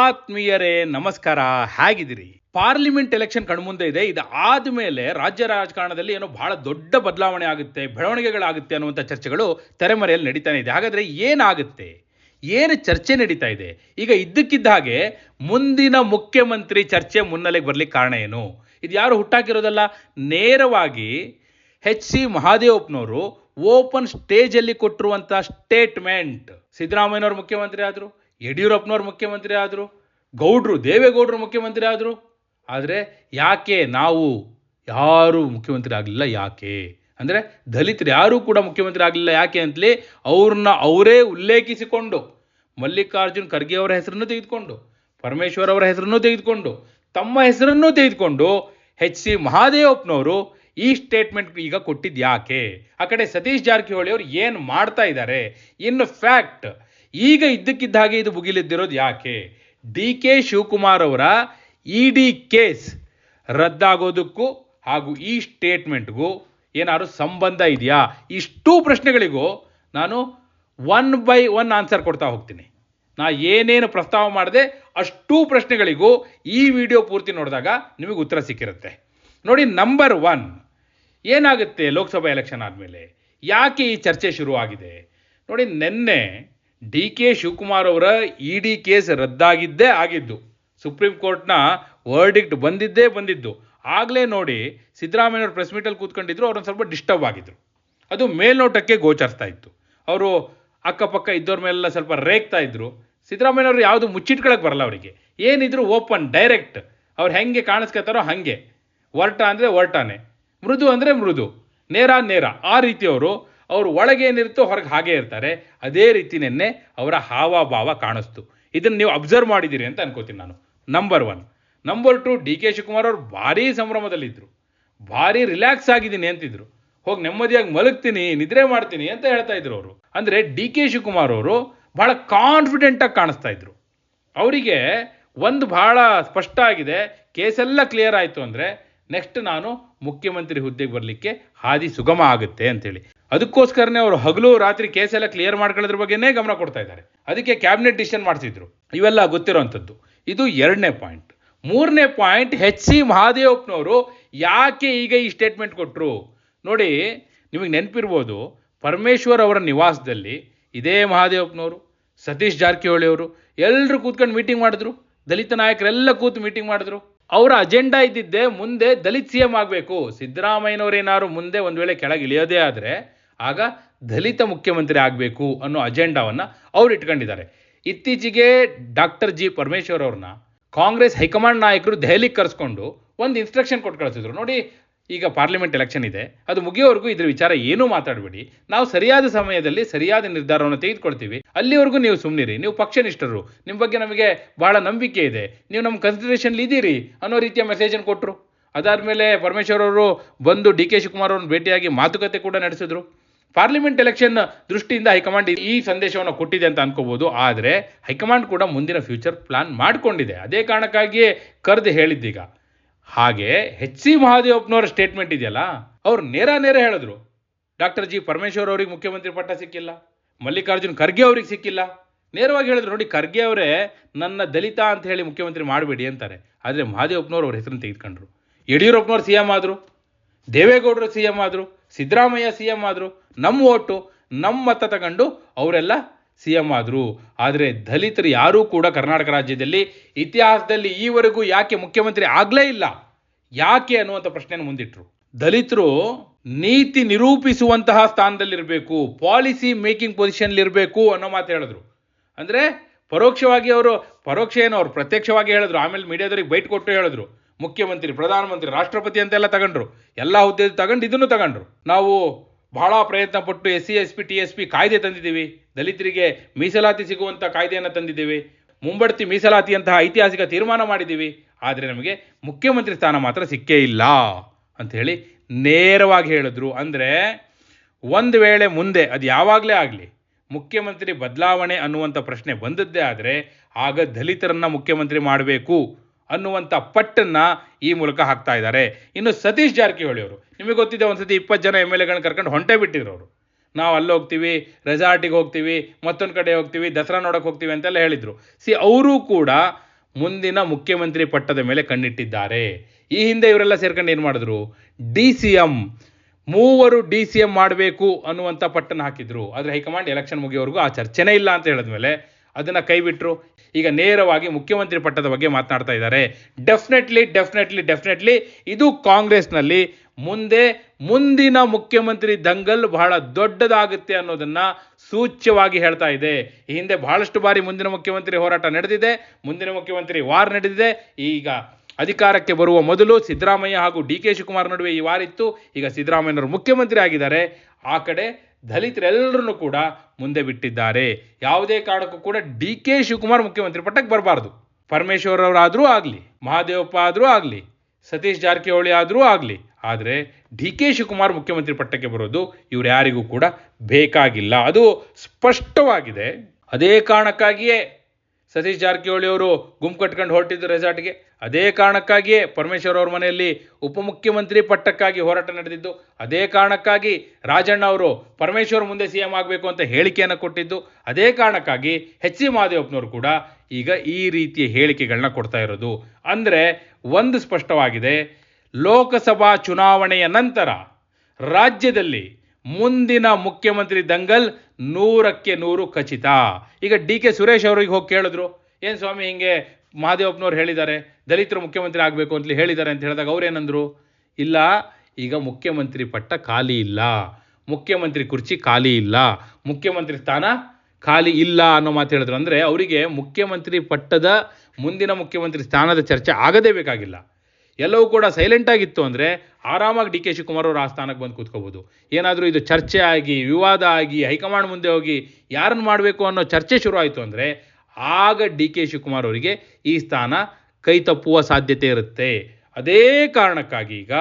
ಆತ್ಮೀಯರೇ, ನಮಸ್ಕಾರ. ಹೇಗಿದ್ದೀರಿ? ಪಾರ್ಲಿಮೆಂಟ್ ಎಲೆಕ್ಷನ್ ಕಣ್ಮುಂದೆ ಇದೆ. ಇದು ಆದ್ಮೇಲೆ ರಾಜ್ಯ ರಾಜಕಾರಣದಲ್ಲಿ ಏನೋ ಬಹಳ ದೊಡ್ಡ ಬದಲಾವಣೆ ಆಗುತ್ತೆ, ಬೆಳವಣಿಗೆಗಳಾಗುತ್ತೆ ಅನ್ನುವಂಥ ಚರ್ಚೆಗಳು ತೆರೆಮರೆಯಲ್ಲಿ ನಡೀತಾನೆ ಇದೆ. ಹಾಗಾದರೆ ಏನಾಗುತ್ತೆ? ಏನು ಚರ್ಚೆ ನಡೀತಾ ಇದೆ? ಈಗ ಇದ್ದಕ್ಕಿದ್ದ ಹಾಗೆ ಮುಂದಿನ ಮುಖ್ಯಮಂತ್ರಿ ಚರ್ಚೆ ಮುನ್ನೆಲೆಗೆ ಬರಲಿಕ್ಕೆ ಕಾರಣ ಏನು? ಇದು ಯಾರು ಹುಟ್ಟಾಕಿರೋದಲ್ಲ? ನೇರವಾಗಿ ಎಚ್ ಸಿ ಮಹಾದೇವಪ್ಪನವರು ಓಪನ್ ಸ್ಟೇಜಲ್ಲಿ ಕೊಟ್ಟಿರುವಂಥ ಸ್ಟೇಟ್ಮೆಂಟ್. ಸಿದ್ದರಾಮಯ್ಯನವರು ಮುಖ್ಯಮಂತ್ರಿ ಆದರು ಯಡಿಯೂರಪ್ಪನವ್ರು ಮುಖ್ಯಮಂತ್ರಿ ಆದರು, ಗೌಡ್ರು, ದೇವೇಗೌಡರು ಮುಖ್ಯಮಂತ್ರಿ ಆದರು, ಆದರೆ ಯಾಕೆ ನಾವು ಯಾರು ಮುಖ್ಯಮಂತ್ರಿ ಆಗಲಿಲ್ಲ, ಯಾಕೆ? ಅಂದರೆ ದಲಿತರು ಯಾರೂ ಕೂಡ ಮುಖ್ಯಮಂತ್ರಿ ಆಗಲಿಲ್ಲ, ಯಾಕೆ ಅಂತಲೇ ಅವ್ರನ್ನ ಅವರೇ ಉಲ್ಲೇಖಿಸಿಕೊಂಡು ಮಲ್ಲಿಕಾರ್ಜುನ್ ಖರ್ಗೆ ಅವರ ಹೆಸರನ್ನು ತೆಗೆದುಕೊಂಡು, ಪರಮೇಶ್ವರ್ ಅವರ ಹೆಸರನ್ನು ತೆಗೆದುಕೊಂಡು, ತಮ್ಮ ಹೆಸರನ್ನು ತೆಗೆದುಕೊಂಡು ಎಚ್ ಸಿ ಮಹಾದೇವಪ್ಪನವರು ಈ ಸ್ಟೇಟ್ಮೆಂಟ್ ಈಗ ಕೊಟ್ಟಿದ್ದು ಯಾಕೆ ಆ ಕಡೆ ಸತೀಶ್ ಜಾರಕಿಹೊಳಿ ಅವರು ಏನು ಮಾಡ್ತಾ ಇದ್ದಾರೆ? ಇನ್ ಫ್ಯಾಕ್ಟ್ ಈಗ ಇದ್ದಕ್ಕಿದ್ದ ಹಾಗೆ ಇದು ಮುಗಿಲಿದ್ದಿರೋದು ಯಾಕೆ? ಡಿ ಕೆ ಶಿವಕುಮಾರ್ ಅವರ ಇ ಡಿ ಕೇಸ್ ರದ್ದಾಗೋದಕ್ಕೂ ಹಾಗೂ ಈ ಸ್ಟೇಟ್ಮೆಂಟ್ಗೂ ಏನಾದ್ರು ಸಂಬಂಧ ಇದೆಯಾ? ಇಷ್ಟು ಪ್ರಶ್ನೆಗಳಿಗೂ ನಾನು ಒನ್ ಬೈ ಒನ್ ಆನ್ಸರ್ ಕೊಡ್ತಾ ಹೋಗ್ತೀನಿ. ನಾ ಏನೇನು ಪ್ರಸ್ತಾವ ಮಾಡಿದೆ ಅಷ್ಟೂ ಪ್ರಶ್ನೆಗಳಿಗೂ ಈ ವಿಡಿಯೋ ಪೂರ್ತಿ ನೋಡಿದಾಗ ನಿಮಗೆ ಉತ್ತರ ಸಿಕ್ಕಿರುತ್ತೆ. ನೋಡಿ, ನಂಬರ್ ಒನ್, ಏನಾಗುತ್ತೆ ಲೋಕಸಭಾ ಎಲೆಕ್ಷನ್ ಆದಮೇಲೆ? ಯಾಕೆ ಈ ಚರ್ಚೆ ಶುರುವಾಗಿದೆ? ನೋಡಿ, ನಿನ್ನೆ ಡಿ ಕೆ ಶಿವಕುಮಾರ್ ಅವರ ಇ ಡಿ ಕೇಸ್ ರದ್ದಾಗಿದ್ದೇ ಆಗಿದ್ದು, ಸುಪ್ರೀಂ ಕೋರ್ಟ್ನ ವರ್ಡಿಕ್ಟ್ ಬಂದಿದ್ದೇ ಬಂದಿದ್ದು. ಆಗಲೇ ನೋಡಿ ಸಿದ್ದರಾಮಯ್ಯವ್ರ ಪ್ರೆಸ್ ಮೀಟಲ್ಲಿ ಕೂತ್ಕೊಂಡಿದ್ರು ಅವ್ರೊಂದು ಸ್ವಲ್ಪ ಡಿಸ್ಟರ್ಬ್ ಆಗಿದ್ರು. ಅದು ಮೇಲ್ನೋಟಕ್ಕೆ ಗೋಚರಿಸ್ತಾ ಇತ್ತು. ಅವರು ಅಕ್ಕಪಕ್ಕ ಇದ್ದವ್ರ ಮೇಲೆಲ್ಲ ಸ್ವಲ್ಪ ರೇಗ್ತಾ ಇದ್ರು. ಸಿದ್ದರಾಮಯ್ಯವ್ರು ಯಾವುದು ಮುಚ್ಚಿಟ್ಕೊಳಕ್ಕೆ ಬರಲ್ಲ ಅವರಿಗೆ. ಏನಿದ್ರು ಓಪನ್ ಡೈರೆಕ್ಟ್ ಅವ್ರು ಹೆಂಗೆ ಕಾಣಿಸ್ಕೊತಾರೋ ಹಾಗೆ. ಒರ್ಟ ಅಂದರೆ ಒರ್ಟಾನೆ. ಮೃದು ಅಂದರೆ ಮೃದು. ನೇರ ನೇರ. ಆ ರೀತಿಯವರು ಅವರು ಒಳಗೇನಿರುತ್ತೋ ಹೊರಗೆ ಹಾಗೆ ಇರ್ತಾರೆ. ಅದೇ ರೀತಿ ನಿನ್ನೆ ಅವರ ಹಾವಭಾವ ಕಾಣಿಸ್ತು. ಇದನ್ನು ನೀವು ಅಬ್ಸರ್ವ್ ಮಾಡಿದ್ದೀರಿ ಅಂತ ಅನ್ಕೋತೀನಿ ನಾನು. Number one number two D K Shivakumar ಅವರು ಭಾರೀ ಸಂಭ್ರಮದಲ್ಲಿದ್ದರು ಭಾರಿ ರಿಲ್ಯಾಕ್ಸ್ ಆಗಿದ್ದೀನಿ ಅಂತಿದ್ರು. ಹೋಗಿ ನೆಮ್ಮದಿಯಾಗಿ ಮಲಗ್ತೀನಿ, ನಿದ್ರೆ ಮಾಡ್ತೀನಿ ಅಂತ ಹೇಳ್ತಾ ಇದ್ರು ಅವರು. ಅಂದರೆ ಡಿ ಕೆ ಶಿವಕುಮಾರ್ ಅವರು ಬಹಳ ಕಾನ್ಫಿಡೆಂಟಾಗಿ ಕಾಣಿಸ್ತಾ ಇದ್ರು. ಅವರಿಗೆ ಒಂದು ಬಹಳ ಸ್ಪಷ್ಟ ಆಗಿದೆ. ಕೇಸೆಲ್ಲ ಕ್ಲಿಯರ್ ಆಯಿತು ಅಂದರೆ ನೆಕ್ಸ್ಟ್ ನಾನು ಮುಖ್ಯಮಂತ್ರಿ ಹುದ್ದೆಗೆ ಬರಲಿಕ್ಕೆ ಹಾದಿ ಸುಗಮ ಆಗುತ್ತೆ ಅಂತೇಳಿ. ಅದಕ್ಕೋಸ್ಕರನೇ ಅವರು ಹಗಲು ರಾತ್ರಿ ಕೇಸೆಲ್ಲ ಕ್ಲಿಯರ್ ಮಾಡ್ಕೊಳ್ಳೋದ್ರ ಬಗ್ಗೆನೇ ಗಮನ ಕೊಡ್ತಾ ಇದ್ದಾರೆ. ಅದಕ್ಕೆ ಕ್ಯಾಬಿನೆಟ್ ಡಿಸಿಷನ್ ಮಾಡಿಸಿದ್ರು. ಇವೆಲ್ಲ ಗೊತ್ತಿರೋವಂಥದ್ದು ಇದು ಎರಡನೇ ಪಾಯಿಂಟ್ ಮೂರನೇ ಪಾಯಿಂಟ್ ಹೆಚ್ ಸಿ ಮಹಾದೇವಪ್ಪನವರು ಯಾಕೆ ಈಗ ಈ ಸ್ಟೇಟ್ಮೆಂಟ್ ಕೊಟ್ಟರು ನೋಡಿ, ನಿಮಗೆ ನೆನಪಿರ್ಬೋದು, ಪರಮೇಶ್ವರ್ ಅವರ ನಿವಾಸದಲ್ಲಿ ಇದೇ ಮಹಾದೇವಪ್ಪನವರು, ಸತೀಶ್ ಜಾರಕಿಹೊಳಿ ಅವರು ಎಲ್ಲರೂ ಕೂತ್ಕೊಂಡು ಮೀಟಿಂಗ್ ಮಾಡಿದ್ರು. ದಲಿತ ನಾಯಕರೆಲ್ಲ ಕೂತು ಮೀಟಿಂಗ್ ಮಾಡಿದ್ರು. ಅವರ ಅಜೆಂಡಾ ಇದ್ದಿದ್ದೆ ಮುಂದೆ ದಲಿತ್ ಸಿ ಎಂ ಆಗಬೇಕು. ಸಿದ್ದರಾಮಯ್ಯನವರೇನಾದ್ರು ಮುಂದೆ ಒಂದು ವೇಳೆ ಕೆಳಗೆ ಇಳಿಯೋದೇ ಆದರೆ ಆಗ ದಲಿತ ಮುಖ್ಯಮಂತ್ರಿ ಆಗಬೇಕು ಅನ್ನೋ ಅಜೆಂಡಾವನ್ನು ಅವ್ರು ಇಟ್ಕೊಂಡಿದ್ದಾರೆ. ಇತ್ತೀಚೆಗೆ ಡಾಕ್ಟರ್ ಜಿ ಪರಮೇಶ್ವರ್ ಅವ್ರನ್ನ ಕಾಂಗ್ರೆಸ್ ಹೈಕಮಾಂಡ್ ನಾಯಕರು ದೆಹಲಿಗೆ ಕರೆಸ್ಕೊಂಡು ಒಂದು ಇನ್ಸ್ಟ್ರಕ್ಷನ್ ಕೊಟ್ಟು ಕಳಿಸಿದ್ರು. ನೋಡಿ, ಈಗ ಪಾರ್ಲಿಮೆಂಟ್ ಎಲೆಕ್ಷನ್ ಇದೆ. ಅದು ಮುಗಿಯೋವರೆಗೂ ಇದ್ರ ವಿಚಾರ ಏನೂ ಮಾತಾಡಬೇಡಿ. ನಾವು ಸರಿಯಾದ ಸಮಯದಲ್ಲಿ ಸರಿಯಾದ ನಿರ್ಧಾರವನ್ನು ತೆಗೆದುಕೊಳ್ತೀವಿ. ಅಲ್ಲಿವರೆಗೂ ನೀವು ಸುಮ್ಮನಿರಿ ನೀವು ಪಕ್ಷನಿಷ್ಠರು. ನಿಮ್ಮ ಬಗ್ಗೆ ನಮಗೆ ಬಹಳ ನಂಬಿಕೆ ಇದೆ. ನೀವು ನಮ್ಮ ಕನ್ಸಿಡರೇಷನ್ ಇದ್ದೀರಿ ಅನ್ನೋ ರೀತಿಯ ಮೆಸೇಜನ್ನು ಕೊಟ್ಟರು ಅದಾದಮೇಲೆ ಪರಮೇಶ್ವರ್ ಅವರು ಬಂದು ಡಿ ಕೆ ಶಿವಕುಮಾರ್ ಅವ್ರನ್ನ ಭೇಟಿಯಾಗಿ ಮಾತುಕತೆ ಕೂಡ ನಡೆಸಿದ್ರು. ಪಾರ್ಲಿಮೆಂಟ್ ಎಲೆಕ್ಷನ್ ದೃಷ್ಟಿಯಿಂದ ಹೈಕಮಾಂಡ್ ಈ ಸಂದೇಶವನ್ನು ಕೊಟ್ಟಿದೆ ಅಂತ ಅನ್ಕೋಬಹುದು ಆದರೆ ಹೈಕಮಾಂಡ್ ಕೂಡ ಮುಂದಿನ ಫ್ಯೂಚರ್ ಪ್ಲಾನ್ ಮಾಡಿಕೊಂಡಿದೆ. ಅದೇ ಕಾರಣಕ್ಕಾಗಿಯೇ ಕರೆದು ಹೇಳಿದ್ದೀಗ. ಹಾಗೆ ಎಚ್ ಸಿ ಮಹಾದೇವಪ್ಪನವರ ಸ್ಟೇಟ್ಮೆಂಟ್ ಇದೆಯಲ್ಲ? ಅವ್ರು ನೇರ ನೇರ ಹೇಳಿದ್ರು. ಡಾಕ್ಟರ್ ಜಿ ಪರಮೇಶ್ವರ್ ಅವರಿಗೆ ಮುಖ್ಯಮಂತ್ರಿ ಪಟ್ಟ ಸಿಕ್ಕಿಲ್ಲ. ಮಲ್ಲಿಕಾರ್ಜುನ್ ಖರ್ಗೆ ಅವ್ರಿಗೆ ಸಿಕ್ಕಿಲ್ಲ. ನೇರವಾಗಿ ಹೇಳಿದ್ರು, ನೋಡಿ, ಖರ್ಗೆ ಅವರೇ ನನ್ನ ದಲಿತ ಅಂತ ಹೇಳಿ ಮುಖ್ಯಮಂತ್ರಿ ಮಾಡಬೇಡಿ ಅಂತಾರೆ. ಆದರೆ ಮಹಾದೇವಪ್ಪನವ್ರು ಅವ್ರ ಹೆಸರನ್ನು ತೆಗೆದುಕೊಂಡ್ರು. ಯಡಿಯೂರಪ್ಪನವ್ರು ಸಿ ಎಂ ಆದರು. ದೇವೇಗೌಡರು ಸಿ ಎಂ ಆದರು, ಸಿದ್ದರಾಮಯ್ಯ ಸಿ ಎಂ ಆದರು ನಮ್ಮ ಓಟು ನಮ್ಮ ಮತ ತಗೊಂಡು ಅವರೆಲ್ಲ ಸಿ ಎಂ ಆದರು. ಆದರೆ ದಲಿತರು ಯಾರೂ ಕೂಡ ಕರ್ನಾಟಕ ರಾಜ್ಯದಲ್ಲಿ ಇತಿಹಾಸದಲ್ಲಿ ಈವರೆಗೂ ಯಾಕೆ ಮುಖ್ಯಮಂತ್ರಿ ಆಗಲೇ ಇಲ್ಲ? ಯಾಕೆ ಅನ್ನುವಂಥ ಪ್ರಶ್ನೆಯನ್ನು ಮುಂದಿಟ್ರು. ದಲಿತರು ನೀತಿ ನಿರೂಪಿಸುವಂತಹ ಸ್ಥಾನದಲ್ಲಿರಬೇಕು, ಪಾಲಿಸಿ ಮೇಕಿಂಗ್ ಪೊಸಿಷನ್ಲಿರಬೇಕು ಅನ್ನೋ ಮಾತು ಹೇಳಿದ್ರು. ಅಂದರೆ ಪರೋಕ್ಷವಾಗಿ ಅವರು, ಪರೋಕ್ಷ ಏನು ಅವ್ರು ಪ್ರತ್ಯಕ್ಷವಾಗಿ ಹೇಳಿದ್ರು, ಆಮೇಲೆ ಮೀಡಿಯಾದವ್ರಿಗೆ ಬೈಟ್ ಕೊಟ್ಟು ಹೇಳಿದ್ರು. ಮುಖ್ಯಮಂತ್ರಿ, ಪ್ರಧಾನಮಂತ್ರಿ, ರಾಷ್ಟ್ರಪತಿ ಅಂತೆಲ್ಲ ತಗೊಂಡ್ರು. ಎಲ್ಲ ಹುದ್ದೆ ತಗೊಂಡು ಇದನ್ನು ತಗೊಂಡ್ರು. ನಾವು ಬಹಳ ಪ್ರಯತ್ನ ಪಟ್ಟು S C, S P, T, S P ಕಾಯ್ದೆ ತಂದಿದ್ದೀವಿ. ದಲಿತರಿಗೆ ಮೀಸಲಾತಿ ಸಿಗುವಂಥ ಕಾಯ್ದೆಯನ್ನು ತಂದಿದ್ದೀವಿ. ಮುಂಬಡ್ತಿ ಮೀಸಲಾತಿಯಂತಹ ಐತಿಹಾಸಿಕ ತೀರ್ಮಾನ ಮಾಡಿದ್ದೀವಿ. ಆದರೆ ನಮಗೆ ಮುಖ್ಯಮಂತ್ರಿ ಸ್ಥಾನ ಮಾತ್ರ ಸಿಕ್ಕೇ ಇಲ್ಲ ಅಂಥೇಳಿ ನೇರವಾಗಿ ಹೇಳಿದ್ರು. ಅಂದರೆ ಒಂದು ವೇಳೆ ಮುಂದೆ, ಅದು ಯಾವಾಗಲೇ ಆಗಲಿ ಮುಖ್ಯಮಂತ್ರಿ ಬದಲಾವಣೆ ಅನ್ನುವಂಥ ಪ್ರಶ್ನೆ ಬಂದದ್ದೇ ಆದರೆ ಆಗ ದಲಿತರನ್ನು ಮುಖ್ಯಮಂತ್ರಿ ಮಾಡಬೇಕು. ಅನ್ನುವಂಥ ಪಟ್ಟನ್ನ ಈ ಮೂಲಕ ಹಾಕ್ತಾ ಇದ್ದಾರೆ. ಇನ್ನು ಸತೀಶ್ ಜಾರಕಿಹೊಳಿ ಅವರು, ನಿಮಗೆ ಗೊತ್ತಿದೆ ಒಂದ್ಸತಿ ಇಪ್ಪತ್ತು ಜನ ಎಂ ಎಲ್ ಎಗಳನ್ನ ಕರ್ಕೊಂಡು ಹೊಂಟೆ ಬಿಟ್ಟಿದ್ರು ಅವರು ನಾವು ಅಲ್ಲಿ ಹೋಗ್ತೀವಿ ರೆಸಾರ್ಟಿಗೆ ಹೋಗ್ತೀವಿ, ಮತ್ತೊಂದು ಕಡೆ ಹೋಗ್ತೀವಿ, ದಸರಾ ನೋಡಕ್ಕೆ ಹೋಗ್ತೀವಿ ಅಂತೆಲ್ಲ ಹೇಳಿದರು. ಸಿ ಅವರು ಕೂಡ ಮುಂದಿನ ಮುಖ್ಯಮಂತ್ರಿ ಪಟ್ಟದ ಮೇಲೆ ಕಣ್ಣಿಟ್ಟಿದ್ದಾರೆ. ಈ ಹಿಂದೆ ಇವರೆಲ್ಲ ಸೇರ್ಕೊಂಡು ಏನು ಮಾಡಿದ್ರು? ಡಿ ಸಿ ಎಂ, ಮೂವರು ಡಿ ಸಿ ಎಂ ಮಾಡಬೇಕು ಅನ್ನುವಂಥ ಪಟ್ಟನ್ನು ಹಾಕಿದ್ರು. ಆದರೆ ಹೈಕಮಾಂಡ್ ಎಲೆಕ್ಷನ್ ಮುಗಿಯೋವರೆಗೂ ಆ ಚರ್ಚೆನೇ ಇಲ್ಲ ಅಂತ ಹೇಳಿದ್ಮೇಲೆ ಅದನ್ನು ಕೈಬಿಟ್ರು. ಈಗ ನೇರವಾಗಿ ಮುಖ್ಯಮಂತ್ರಿ ಪಟ್ಟದ ಬಗ್ಗೆ ಮಾತನಾಡ್ತಾ ಇದ್ದಾರೆ. ಡೆಫಿನೆಟ್ಲಿ ಡೆಫಿನೆಟ್ಲಿ ಡೆಫಿನೆಟ್ಲಿ ಇದು ಕಾಂಗ್ರೆಸ್ನಲ್ಲಿ ಮುಂದೆ ಮುಂದಿನ ಮುಖ್ಯಮಂತ್ರಿ ದಂಗಲ್ ಬಹಳ ದೊಡ್ಡದಾಗುತ್ತೆ ಅನ್ನೋದನ್ನ ಸೂಚ್ಯವಾಗಿ ಹೇಳ್ತಾ ಇದೆ. ಈ ಹಿಂದೆ ಬಹಳಷ್ಟು ಬಾರಿ ಮುಂದಿನ ಮುಖ್ಯಮಂತ್ರಿ ಹೋರಾಟ ನಡೆದಿದೆ, ಮುಂದಿನ ಮುಖ್ಯಮಂತ್ರಿ ವಾರ್ ನಡೆದಿದೆ. ಈಗ ಅಧಿಕಾರಕ್ಕೆ ಬರುವ ಮೊದಲು ಸಿದ್ದರಾಮಯ್ಯ ಹಾಗೂ ಡಿ ಕೆ ಶಿವಕುಮಾರ್ ನಡುವೆ ಈ ವಾರಿತ್ತು ಈಗ ಸಿದ್ದರಾಮಯ್ಯನವರು ಮುಖ್ಯಮಂತ್ರಿ ಆಗಿದ್ದಾರೆ. ಆ ಕಡೆ ದಲಿತರೆಲ್ಲರನ್ನು ಕೂಡ ಮುಂದೆ ಬಿಟ್ಟಿದ್ದಾರೆ. ಯಾವುದೇ ಕಾರಣಕ್ಕೂ ಕೂಡ ಡಿ ಕೆ ಶಿವಕುಮಾರ್ ಮುಖ್ಯಮಂತ್ರಿ ಪಟ್ಟಕ್ಕೆ ಬರಬಾರ್ದು. ಪರಮೇಶ್ವರ್ ಅವರಾದರೂ ಆಗಲಿ, ಮಹಾದೇವಪ್ಪ ಆದರೂ ಆಗಲಿ, ಸತೀಶ್ ಜಾರಕಿಹೊಳಿ ಆದರೂ ಆಗಲಿ, ಆದರೆ ಡಿ ಕೆ ಶಿವಕುಮಾರ್ ಮುಖ್ಯಮಂತ್ರಿ ಪಟ್ಟಕ್ಕೆ ಬರೋದು ಇವ್ರು ಯಾರಿಗೂ ಕೂಡ ಬೇಕಾಗಿಲ್ಲ. ಅದು ಸ್ಪಷ್ಟವಾಗಿದೆ. ಅದೇ ಕಾರಣಕ್ಕಾಗಿಯೇ ಸತೀಶ್ ಜಾರಕಿಹೊಳಿ ಅವರು ಗುಂಪು ಕಟ್ಕೊಂಡು ಹೊರಟಿದ್ದು ರೆಸಾರ್ಟ್ಗೆ ಅದೇ ಕಾರಣಕ್ಕಾಗಿಯೇ ಪರಮೇಶ್ವರ್ ಅವ್ರ ಮನೆಯಲ್ಲಿ ಉಪಮುಖ್ಯಮಂತ್ರಿ ಪಟ್ಟಕ್ಕಾಗಿ ಹೋರಾಟ ನಡೆದಿದ್ದು, ಅದೇ ಕಾರಣಕ್ಕಾಗಿ ರಾಜಣ್ಣ ಅವರು ಪರಮೇಶ್ವರ್ ಮುಂದೆ ಸಿ ಎಂ ಆಗಬೇಕು ಅಂತ ಹೇಳಿಕೆಯನ್ನು ಕೊಟ್ಟಿದ್ದು, ಅದೇ ಕಾರಣಕ್ಕಾಗಿ ಎಚ್ ಸಿ ಮಹದೇವಪ್ಪನವರು ಕೂಡ ಈಗ ಈ ರೀತಿಯ ಹೇಳಿಕೆಗಳನ್ನ ಕೊಡ್ತಾ ಇರೋದು. ಅಂದರೆ ಒಂದು ಸ್ಪಷ್ಟವಾಗಿದೆ, ಲೋಕಸಭಾ ಚುನಾವಣೆಯ ನಂತರ ರಾಜ್ಯದಲ್ಲಿ ಮುಂದಿನ ಮುಖ್ಯಮಂತ್ರಿ ದಂಗಲ್ ನೂರಕ್ಕೆ ನೂರು ಖಚಿತ. ಈಗ ಡಿ ಕೆ ಸುರೇಶ್ ಅವರಿಗೆ ಹೋಗಿ ಕೇಳಿದ್ರು, ಏನು ಸ್ವಾಮಿ ಹಿಂಗೆ ಮಹಾದೇವಪ್ಪನವ್ರು ಹೇಳಿದ್ದಾರೆ, ದಲಿತರು ಮುಖ್ಯಮಂತ್ರಿ ಆಗಬೇಕು ಅಂತಲೇ ಹೇಳಿದ್ದಾರೆ ಅಂತ ಹೇಳಿದಾಗ ಅವ್ರೇನಂದ್ರು ಇಲ್ಲ, ಈಗ ಮುಖ್ಯಮಂತ್ರಿ ಪಟ್ಟ ಖಾಲಿ ಇಲ್ಲ, ಮುಖ್ಯಮಂತ್ರಿ ಕುರ್ಚಿ ಖಾಲಿ ಇಲ್ಲ, ಮುಖ್ಯಮಂತ್ರಿ ಸ್ಥಾನ ಖಾಲಿ ಇಲ್ಲ ಅನ್ನೋ ಮಾತು ಹೇಳಿದ್ರು. ಅಂದರೆ ಅವರಿಗೆ ಮುಖ್ಯಮಂತ್ರಿ ಪಟ್ಟದ ಮುಂದಿನ ಮುಖ್ಯಮಂತ್ರಿ ಸ್ಥಾನದ ಚರ್ಚೆ ಆಗದೇ ಬೇಕಾಗಿಲ್ಲ. ಎಲ್ಲವೂ ಕೂಡ ಸೈಲೆಂಟ್ ಆಗಿತ್ತು ಅಂದರೆ ಆರಾಮಾಗಿ ಡಿ ಕೆ ಶಿವಕುಮಾರ್ ಅವರು ಆ ಸ್ಥಾನಕ್ಕೆ ಬಂದು ಕೂತ್ಕೋಬೋದು. ಏನಾದರೂ ಇದು ಚರ್ಚೆ ಆಗಿ, ವಿವಾದ ಆಗಿ, ಹೈಕಮಾಂಡ್ ಮುಂದೆ ಹೋಗಿ ಯಾರನ್ನು ಮಾಡಬೇಕು ಅನ್ನೋ ಚರ್ಚೆ ಶುರು ಆಯಿತು ಅಂದರೆ ಆಗ ಡಿ ಕೆ ಶಿವಕುಮಾರ್ ಅವರಿಗೆ ಈ ಸ್ಥಾನ ಕೈ ತಪ್ಪುವ ಸಾಧ್ಯತೆ ಇರುತ್ತೆ. ಅದೇ ಕಾರಣಕ್ಕಾಗಿ ಈಗ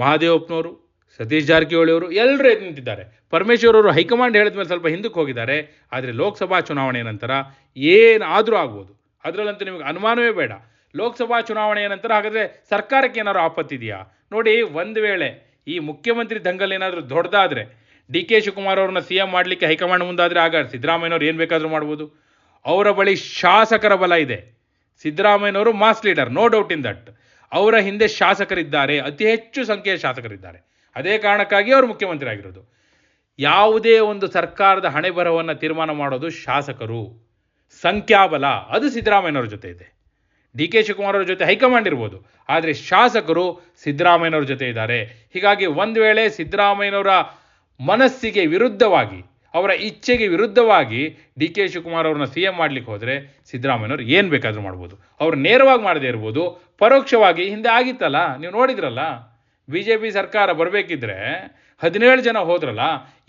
ಮಹಾದೇವಪ್ಪನವರು, ಸತೀಶ್ ಜಾರಕಿಹೊಳಿ ಅವರು ಎಲ್ಲರೂ ಎದ್ದು ನಿಂತಿದ್ದಾರೆ. ಪರಮೇಶ್ವರ್ ಅವರು ಹೈಕಮಾಂಡ್ ಹೇಳಿದ ಮೇಲೆ ಸ್ವಲ್ಪ ಹಿಂದಕ್ಕೆ ಹೋಗಿದ್ದಾರೆ. ಆದರೆ ಲೋಕಸಭಾ ಚುನಾವಣೆ ನಂತರ ಏನಾದರೂ ಆಗ್ಬೋದು. ಅದರಲ್ಲಂತೂ ನಿಮಗೆ ಅನುಮಾನವೇ ಬೇಡ. ಲೋಕಸಭಾ ಚುನಾವಣೆಯ ನಂತರ ಹಾಗಾದರೆ ಸರ್ಕಾರಕ್ಕೆ ಏನಾದರೂ ಆಪತ್ತಿದೆಯಾ ನೋಡಿ, ಒಂದು ವೇಳೆ ಈ ಮುಖ್ಯಮಂತ್ರಿ ದಂಗಲ್ ಏನಾದರೂ ದೊಡ್ಡದಾದರೆ ಡಿ ಕೆ ಶಿವಕುಮಾರ್ ಅವ್ರನ್ನ ಸಿ ಎಂ ಮಾಡಲಿಕ್ಕೆ ಹೈಕಮಾಂಡ್ ಮುಂದಾದರೆ ಆಗ ಸಿದ್ದರಾಮಯ್ಯನವ್ರು ಏನು ಬೇಕಾದರೂ ಮಾಡ್ಬೋದು. ಅವರ ಬಳಿ ಶಾಸಕರ ಬಲ ಇದೆ. ಸಿದ್ದರಾಮಯ್ಯನವರು mass leader, no doubt in that. ಅವರ ಹಿಂದೆ ಶಾಸಕರಿದ್ದಾರೆ, ಅತಿ ಹೆಚ್ಚು ಸಂಖ್ಯೆಯ ಶಾಸಕರಿದ್ದಾರೆ. ಅದೇ ಕಾರಣಕ್ಕಾಗಿ ಅವರು ಮುಖ್ಯಮಂತ್ರಿ ಆಗಿರೋದು. ಯಾವುದೇ ಒಂದು ಸರ್ಕಾರದ ಹಣೆ ಬರಹವನ್ನು ತೀರ್ಮಾನ ಮಾಡೋದು ಶಾಸಕರು. ಸಂಖ್ಯಾಬಲ, ಅದು ಸಿದ್ದರಾಮಯ್ಯನವ್ರ ಜೊತೆ ಇದೆ. ಡಿ ಕೆ ಶಿವಕುಮಾರ್ ಅವ್ರ ಜೊತೆ ಹೈಕಮಾಂಡ್ ಇರ್ಬೋದು. ಆದರೆ ಶಾಸಕರು ಸಿದ್ದರಾಮಯ್ಯನವ್ರ ಜೊತೆ ಇದ್ದಾರೆ. ಹೀಗಾಗಿ ಒಂದು ವೇಳೆ ಸಿದ್ದರಾಮಯ್ಯನವರ ಮನಸ್ಸಿಗೆ ವಿರುದ್ಧವಾಗಿ, ಅವರ ಇಚ್ಛೆಗೆ ವಿರುದ್ಧವಾಗಿ ಡಿ ಕೆ ಶಿವಕುಮಾರ್ ಅವ್ರನ್ನ ಸಿ ಎಂ ಮಾಡ್ಲಿಕ್ಕೆ ಹೋದರೆ ಸಿದ್ದರಾಮಯ್ಯನವ್ರು ಏನು ಬೇಕಾದರೂ ಮಾಡ್ಬೋದು. ಅವ್ರು ನೇರವಾಗಿ ಮಾಡದೇ ಇರ್ಬೋದು. ಪರೋಕ್ಷವಾಗಿ ಹಿಂದೆ ಆಗಿತ್ತಲ್ಲ, ನೀವು ನೋಡಿದ್ರಲ್ಲ? ಬಿ ಜೆ ಪಿ ಸರ್ಕಾರ ಬರಬೇಕಿದ್ರೆ ಹದಿನೇಳು ಜನ ಹೋದ್ರಲ್ಲ,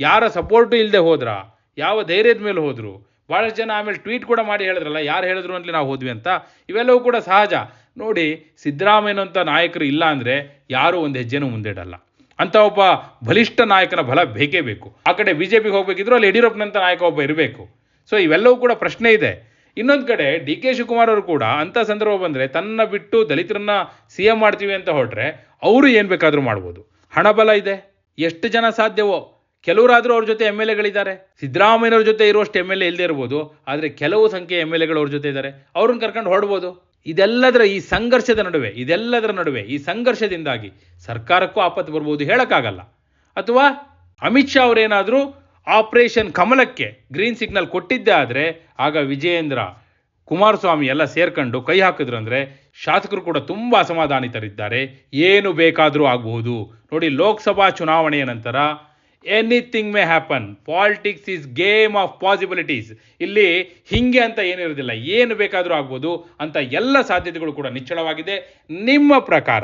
ಯಾರ ಸಪೋರ್ಟು ಇಲ್ಲದೆ ಹೋದ್ರ? ಯಾವ ಧೈರ್ಯದ ಮೇಲೆ ಹೋದರು? ಭಾಳಷ್ಟು ಜನ ಆಮೇಲೆ ಟ್ವೀಟ್ ಕೂಡ ಮಾಡಿ ಹೇಳಿದ್ರಲ್ಲ, ಯಾರು ಹೇಳಿದ್ರು ಅಂತಲೇ ನಾವು ಹೋದ್ವಿ ಅಂತ. ಇವೆಲ್ಲವೂ ಕೂಡ ಸಹಜ. ನೋಡಿ ಸಿದ್ದರಾಮಯ್ಯನಂಥ ನಾಯಕರು ಇಲ್ಲ ಅಂದರೆ ಯಾರೂ ಒಂದು ಹೆಜ್ಜೆನೂ ಮುಂದಿಡಲ್ಲ. ಅಂತ ಒಬ್ಬ ಬಲಿಷ್ಠ ನಾಯಕನ ಬಲ ಬೇಕೇ ಬೇಕು. ಆ ಕಡೆ ಬಿ ಜೆ ಪಿಗೆ ಹೋಗಬೇಕಿದ್ರು ಅಲ್ಲಿ ಯಡಿಯೂರಪ್ಪನಂಥ ನಾಯಕ ಒಬ್ಬ ಇರಬೇಕು. ಸೊ ಇವೆಲ್ಲವೂ ಕೂಡ ಪ್ರಶ್ನೆ ಇದೆ. ಇನ್ನೊಂದು ಕಡೆ ಡಿ ಕೆ ಶಿವಕುಮಾರ್ ಅವರು ಕೂಡ ಅಂಥ ಸಂದರ್ಭ ಬಂದರೆ ತನ್ನ ಬಿಟ್ಟು ದಲಿತರನ್ನ ಸಿ ಎಂ ಮಾಡ್ತೀವಿ ಅಂತ ಹೊರಟ್ರೆ ಅವರು ಏನು ಬೇಕಾದರೂ ಮಾಡ್ಬೋದು. ಹಣಬಲ ಇದೆ. ಎಷ್ಟು ಜನ ಸಾಧ್ಯವೋ? ಕೆಲವರಾದರೂ ಅವ್ರ ಜೊತೆ ಎಂ ಎಲ್ ಎಗಳಿದ್ದಾರೆ. ಸಿದ್ದರಾಮಯ್ಯವ್ರ ಜೊತೆ ಇರುವಷ್ಟು ಎಂ ಎಲ್ ಎ ಇಲ್ಲದೆ ಇರ್ಬೋದು. ಆದರೆ ಕೆಲವು ಸಂಖ್ಯೆಯ ಎಂ ಎಲ್ ಎಗಳು ಅವ್ರ ಜೊತೆ ಇದ್ದಾರೆ. ಅವ್ರನ್ನ ಕರ್ಕೊಂಡು ಹೊಡ್ಬೋದು. ಇದೆಲ್ಲದರ ಈ ಸಂಘರ್ಷದ ನಡುವೆ, ಇದೆಲ್ಲದರ ನಡುವೆ, ಈ ಸಂಘರ್ಷದಿಂದಾಗಿ ಸರ್ಕಾರಕ್ಕೂ ಆಪತ್ತು ಬರ್ಬೋದು ಹೇಳೋಕ್ಕಾಗಲ್ಲ. ಅಥವಾ ಅಮಿತ್ ಶಾ ಅವರೇನಾದರೂ ಆಪರೇಷನ್ ಕಮಲಕ್ಕೆ ಗ್ರೀನ್ ಸಿಗ್ನಲ್ ಕೊಟ್ಟಿದ್ದೇ ಆದರೆ ಆಗ ವಿಜಯೇಂದ್ರ ಕುಮಾರಸ್ವಾಮಿ ಎಲ್ಲ ಸೇರ್ಕೊಂಡು ಕೈ ಹಾಕಿದ್ರು ಅಂದರೆ ಶಾಸಕರು ಕೂಡ ತುಂಬ ಅಸಮಾಧಾನಿತರಿದ್ದಾರೆ. ಏನು ಬೇಕಾದರೂ ಆಗಬಹುದು ನೋಡಿ ಲೋಕಸಭಾ ಚುನಾವಣೆಯ ನಂತರ anything may happen politics is game of possibilities ಇಲ್ಲಿ ಹಿಂಗೆ ಅಂತ ಏನಿರೋದಿಲ್ಲ ಏನು ಬೇಕಾದರೂ ಆಗ್ಬೋದು ಅಂತ ಎಲ್ಲ ಸಾಧ್ಯತೆಗಳು ಕೂಡ ನಿಚ್ಚಳವಾಗಿದೆ. ನಿಮ್ಮ ಪ್ರಕಾರ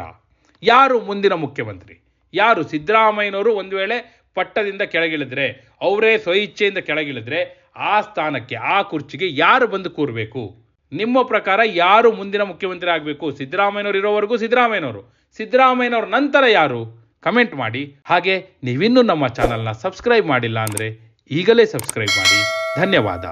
ಯಾರು ಮುಂದಿನ ಮುಖ್ಯಮಂತ್ರಿ? ಯಾರು ಸಿದ್ದರಾಮಯ್ಯನವರು ಒಂದು ವೇಳೆ ಪಟ್ಟದಿಂದ ಕೆಳಗಿಳಿದ್ರೆ, ಅವರೇ ಸ್ವಇಚ್ಛೆಯಿಂದ ಕೆಳಗಿಳಿದ್ರೆ ಆ ಸ್ಥಾನಕ್ಕೆ, ಆ ಕುರ್ಚಿಗೆ ಯಾರು ಬಂದು ಕೂರಬೇಕು? ನಿಮ್ಮ ಪ್ರಕಾರ ಯಾರು ಮುಂದಿನ ಮುಖ್ಯಮಂತ್ರಿ ಆಗಬೇಕು? ಸಿದ್ದರಾಮಯ್ಯನವರು ಇರೋವರೆಗೂ ಸಿದ್ದರಾಮಯ್ಯನವರು. ಸಿದ್ದರಾಮಯ್ಯನವ್ರ ನಂತರ ಯಾರು? ಕಮೆಂಟ್ ಮಾಡಿ. ಹಾಗೆ ನೀವಿನ್ನೂ ನಮ್ಮ ಚಾನಲ್ನ ಸಬ್ಸ್ಕ್ರೈಬ್ ಮಾಡಿಲ್ಲ ಅಂದರೆ ಈಗಲೇ ಸಬ್ಸ್ಕ್ರೈಬ್ ಮಾಡಿ. ಧನ್ಯವಾದ.